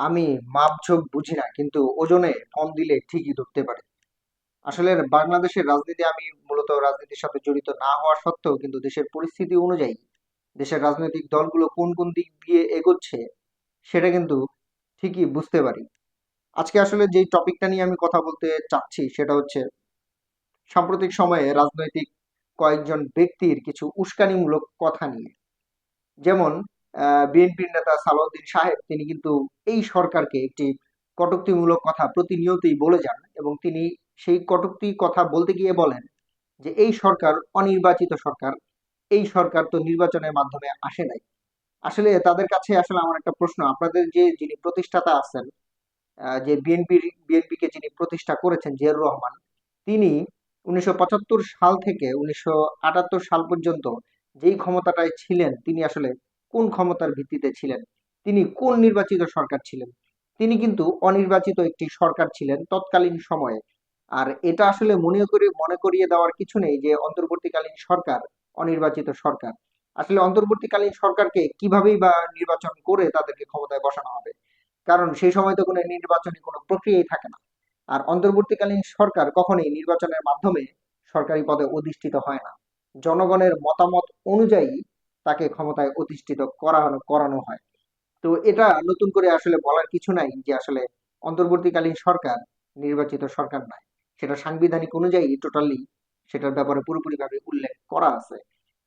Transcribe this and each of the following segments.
আমি মাপঝোপ বুঝি না, কিন্তু ওজনে কম দিলে ঠিকই ধরতে পারে। আসলে বাংলাদেশের রাজনীতি আমি মূলত রাজনীতির সাথে জড়িত না হওয়া সত্ত্বেও কিন্তু দেশের পরিস্থিতি অনুযায়ী দেশের রাজনৈতিক দলগুলো কোন কোন দিক দিয়ে এগোচ্ছে সেটা কিন্তু ঠিকই বুঝতে পারি। আজকে আসলে যেই টপিকটা নিয়ে আমি কথা বলতে চাচ্ছি সেটা হচ্ছে সাম্প্রতিক সময়ে রাজনৈতিক কয়েকজন ব্যক্তির কিছু উস্কানিমূলক কথা নিয়ে। যেমন বিএনপির নেতা সালাউদ্দিন সাহেব, তিনি কিন্তু এই সরকারকে একটি কটূক্তিমূলক কথা প্রতিনিয়তই বলে যান এবং তিনি সেই কটূক্তি কথা বলতে গিয়ে বলেন যে এই সরকার অনির্বাচিত সরকার, এই সরকার তো নির্বাচনের মাধ্যমে আসে নাই। আসলে তাদের কাছে আসলে আমার একটা প্রশ্ন, আপনাদের যে যিনি প্রতিষ্ঠাতা আছেন যে বিএনপির বিএনপিকে যিনি প্রতিষ্ঠা করেছেন জিয়াউর রহমান, তিনি উনিশশো পঁচাত্তর সাল থেকে উনিশশো আটাত্তর সাল পর্যন্ত যেই ক্ষমতাটায় ছিলেন, তিনি আসলে কোন ক্ষমতার ভিত্তিতে ছিলেন? তিনি কোন নির্বাচিত সরকার ছিলেন? তিনি কিন্তু অনির্বাচিত একটি সরকার ছিলেন তৎকালীন সময়ে। আর এটা আসলে মনে করে, মনে করিয়ে দেওয়ার কিছু নেই যে অন্তর্বর্তীকালীন সরকার অনির্বাচিত সরকার। আসলে অন্তর্বর্তীকালীন সরকারকে কিভাবেই বা নির্বাচন করে তাদেরকে ক্ষমতায় বসানো হবে? কারণ সেই সময় তো কোনো নির্বাচনী কোনো প্রক্রিয়াই থাকে না। আর অন্তর্বর্তীকালীন সরকার কখনোই নির্বাচনের মাধ্যমে সরকারি পদে অধিষ্ঠিত হয় না। জনগণের মতামত অনুযায়ী তাকে ক্ষমতায় অধিষ্ঠিত করানো করানো হয়। তো এটা নতুন করে আসলে বলার কিছু নাই যে আসলে অন্তর্বর্তীকালীন সরকার নির্বাচিত সরকার নয়। সেটা সাংবিধানিক অনুযায়ী টোটালি সেটার ব্যাপারে পুরোপুরিভাবে উল্লেখ করা আছে।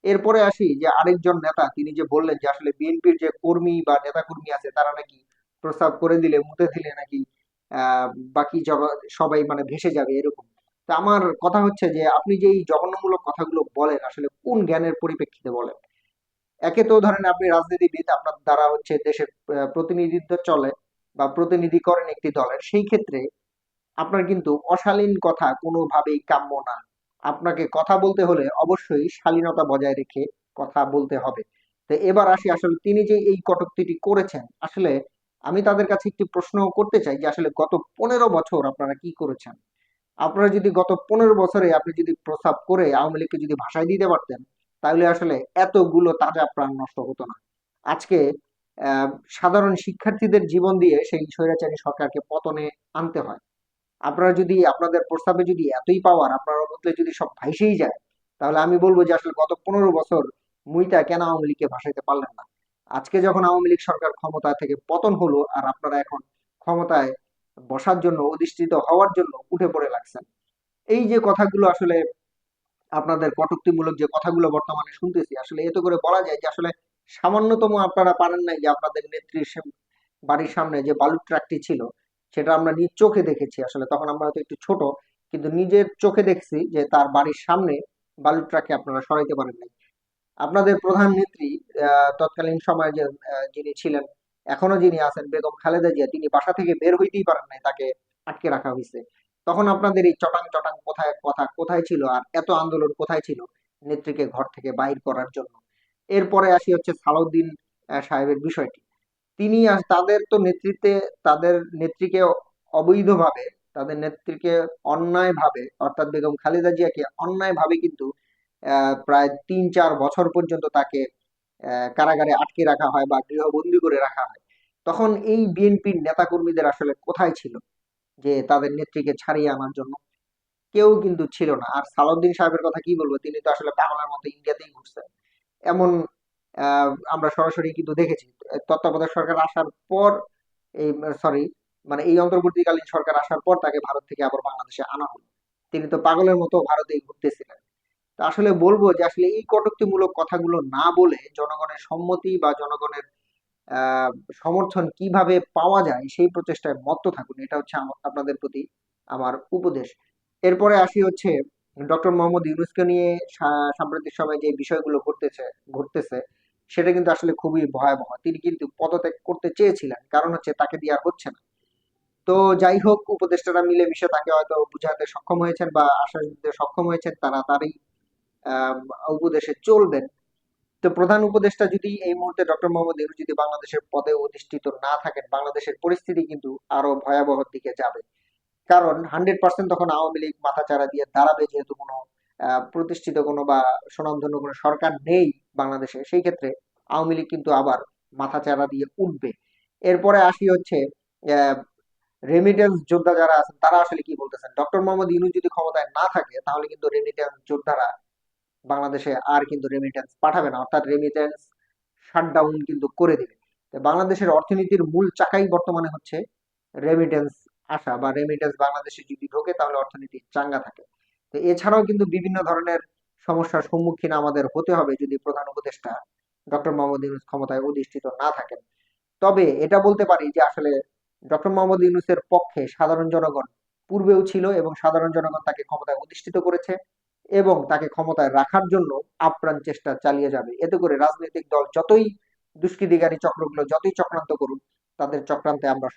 এরপরে আসি যে আরেকজন নেতা, তিনি যে বললেন যে আসলে বিএনপির যে কর্মী বা নেতা কর্মী আছে, তারা নাকি প্রস্তাব করে দিলে মুতে দিলে নাকি বাকি সবাই মানে ভেসে যাবে এরকম। তা আমার কথা হচ্ছে যে আপনি যে এই জঘন্যমূলক কথাগুলো বলেন, আসলে কোন জ্ঞানের পরিপ্রেক্ষিতে বলেন? একে তো ধরেন আপনি রাজনীতিবিদ, আপনার দ্বারা হচ্ছে দেশের প্রতিনিধিত্ব চলে বা প্রতিনিধি করেন একটি দলের, সেই ক্ষেত্রে আপনার কিন্তু অশালীন কথা কোনোভাবেই কাম্য না। আপনাকে কথা বলতে হলে অবশ্যই শালীনতা বজায় রেখে কথা বলতে হবে। তো এবার আসি আসলে তিনি যে এই কটূক্তিটি করেছেন, আসলে আমি তাদের কাছে একটি প্রশ্ন করতে চাই যে আসলে গত পনেরো বছর আপনারা কি করেছেন? আপনারা যদি গত পনেরো বছরে আপনি যদি প্রস্তাব করে আওয়ামী লীগকে যদি ভাষায় দিতে পারতেন তাহলে আসলে এতগুলো তাজা প্রাণ নষ্ট হতো না। আজকে সাধারণ শিক্ষার্থীদের জীবন দিয়ে সেই স্বৈরাচারী সরকারকে পতনে আনতে হয়। আপনারা যদি, আপনাদের প্রস্তাবে যদি এতই পাওয়ার আপনার মধ্যে যদি সব ভাইসেই যায়, তাহলে আমি বলব যে আসলে গত পনেরো বছর মুইতা কেন আওয়ামী লীগকে ভাসাইতে পারলেন না? আজকে যখন আওয়ামী লীগ সরকার ক্ষমতা থেকে পতন হলো আর আপনারা এখন ক্ষমতায় বসার জন্য, অধিষ্ঠিত হওয়ার জন্য উঠে পড়ে লাগছেন, এই যে কথাগুলো আসলে আপনাদের কটূক্তিমূলক যে কথাগুলো বর্তমানে শুনতেছি, আসলে এতে করে বলা যায় যে আসলে সামান্যতম আপনারা পারেন নাই যে আপনাদের নেত্রীর বাড়ির সামনে যে বালুর ট্রাকটি ছিল, সেটা আমরা নিজ চোখে দেখেছি। আসলে তখন আমরা হয়তো একটু ছোট, কিন্তু নিজের চোখে দেখছি যে তার বাড়ির সামনে বালুর ট্রাককে আপনারা সরাইতে পারেন নাই। আপনাদের প্রধান নেত্রী তৎকালীন সময়ে যে যিনি ছিলেন, এখনও যিনি আছেন, বেগম খালেদা জিয়া, তিনি বাসা থেকে বের হইতেই পারেন নাই তাকে আটকে রাখা হয়েছে তখন আপনাদের এই চটাং চটাং কোথায় কথা, কোথায় ছিল আর এত আন্দোলন কোথায় ছিল? নেত্রীকে ঘর থেকে বাইর করার জন্য। এরপরে আসি হচ্ছে সালাউদ্দিন সাহেবের বিষয়টি। তিনি তাদের তো নেতৃত্বে, তাদের নেত্রীকে অবৈধভাবে, তাদের নেত্রীকে অন্যায়ভাবে, অর্থাৎ বেগম খালেদা জিয়াকে অন্যায়ভাবে কিন্তু প্রায় তিন চার বছর পর্যন্ত তাকে কারাগারে আটকে রাখা হয় বা গৃহবন্দী করে রাখা হয়। তখন এই বিএনপির নেতাকর্মীদের আসলে কোথায় ছিল? যে তাদের নেত্রীকে ছাড়িয়ে আনার জন্য। কেউ কিন্তু ছিল না। আর সালাউদ্দিন সাহেবের কথা কি বলব? তিনি তো আসলে পাগলের মতো ইন্ডিয়াতেই ঘুরছেন এমন আমরা সরাসরি কিন্তু দেখেছি। তত্ত্বাবধায়ক সরকার আসার পর এই সরি মানে এই অন্তর্বর্তীকালীন সরকার আসার পর তাকে ভারত থেকে আবার বাংলাদেশে আনা হলো। তিনি তো পাগলের মতো ভারতেই ঘুরতেছিলেন। আসলে বলব যে আসলে এই কটূক্তিমূলক কথাগুলো না বলে জনগণের সম্মতি বা জনগণের সমর্থন কীভাবে পাওয়া যায় সেই প্রচেষ্টায় মত্ত থাকুন। এটা হচ্ছে আপনাদের প্রতি আমার উপদেশ। এরপরে আসি হচ্ছে ডক্টর মোহাম্মদ ইউনূসকে নিয়ে সাম্প্রতিক সময়ে যে বিষয়গুলো ঘটতেছে ঘটতেছে, সেটা কিন্তু আসলে খুবই ভয়াবহ। তিনি কিন্তু পদত্যাগ করতে চেয়েছিলেন, কারণ হচ্ছে তাকে দিয়ে আর হচ্ছে না। তো যাই হোক, উপদেষ্টারা মিলেমিশে তাকে হয়তো বুঝাতে সক্ষম হয়েছেন বা আশ্বাস দিতে সক্ষম হয়েছেন, তারা তারই উপদেশে চলবেন। তো প্রধান উপদেষ্টা যদি এই মুহূর্তে ডক্টর মোহাম্মদ ইউনূস যদি বাংলাদেশের পদে অধিষ্ঠিত না থাকেন, বাংলাদেশের পরিস্থিতি কিন্তু আরও ভয়াবহর দিকে যাবে। কারণ হান্ড্রেড পার্সেন্ট তখন আওয়ামী লীগ মাথাচাড়া দিয়ে দাঁড়াবে যেহেতু কোনো প্রতিষ্ঠিত কোনো বা স্বনামধন্য কোনো সরকার নেই বাংলাদেশে। সেই ক্ষেত্রে আওয়ামী লীগ কিন্তু আবার মাথাচাড়া দিয়ে উঠবে। এরপরে আসি হচ্ছে রেমিটেন্স যোদ্ধা যারা আছেন, তারা আসলে কি বলতেছেন? ডক্টর মোহাম্মদ ইউনুস যদি ক্ষমতায় না থাকে, তাহলে কিন্তু রেমিটেন্স যোদ্ধারা বাংলাদেশে আর কিন্তু রেমিটেন্স পাঠাবে না, অর্থাৎ রেমিটেন্স শাটডাউন কিন্তু করে দিবে। বাংলাদেশের অর্থনীতির মূল চাকাই বর্তমানে হচ্ছে রেমিটেন্স আসা বা রেমিটেন্স বাংলাদেশে যদি ঢোকে তাহলে অর্থনীতি চাঙ্গা থাকে। তো এছাড়াও কিন্তু বিভিন্ন ধরনের সমস্যার সম্মুখীন আমাদের হতে হবে যদি প্রধান উপদেষ্টা ডক্টর মোহাম্মদ ইউনুস ক্ষমতায় অধিষ্ঠিত না থাকেন। তবে এটা বলতে পারি যে আসলে ডক্টর মোহাম্মদ ইউনুসের পক্ষে সাধারণ জনগণ পূর্বেও ছিল এবং সাধারণ জনগণ তাকে ক্ষমতায় অধিষ্ঠিত করেছে। এবং তাকে ক্ষমতায় রাখার জন্য আপ্রাণ চেষ্টা চালিয়ে যাবে। এতে করে রাজনৈতিক দল যতই দুষ্কৃতিকারী চক্রগুলো যতই চক্রান্ত করুন তাদের চক্রান্তে আমরা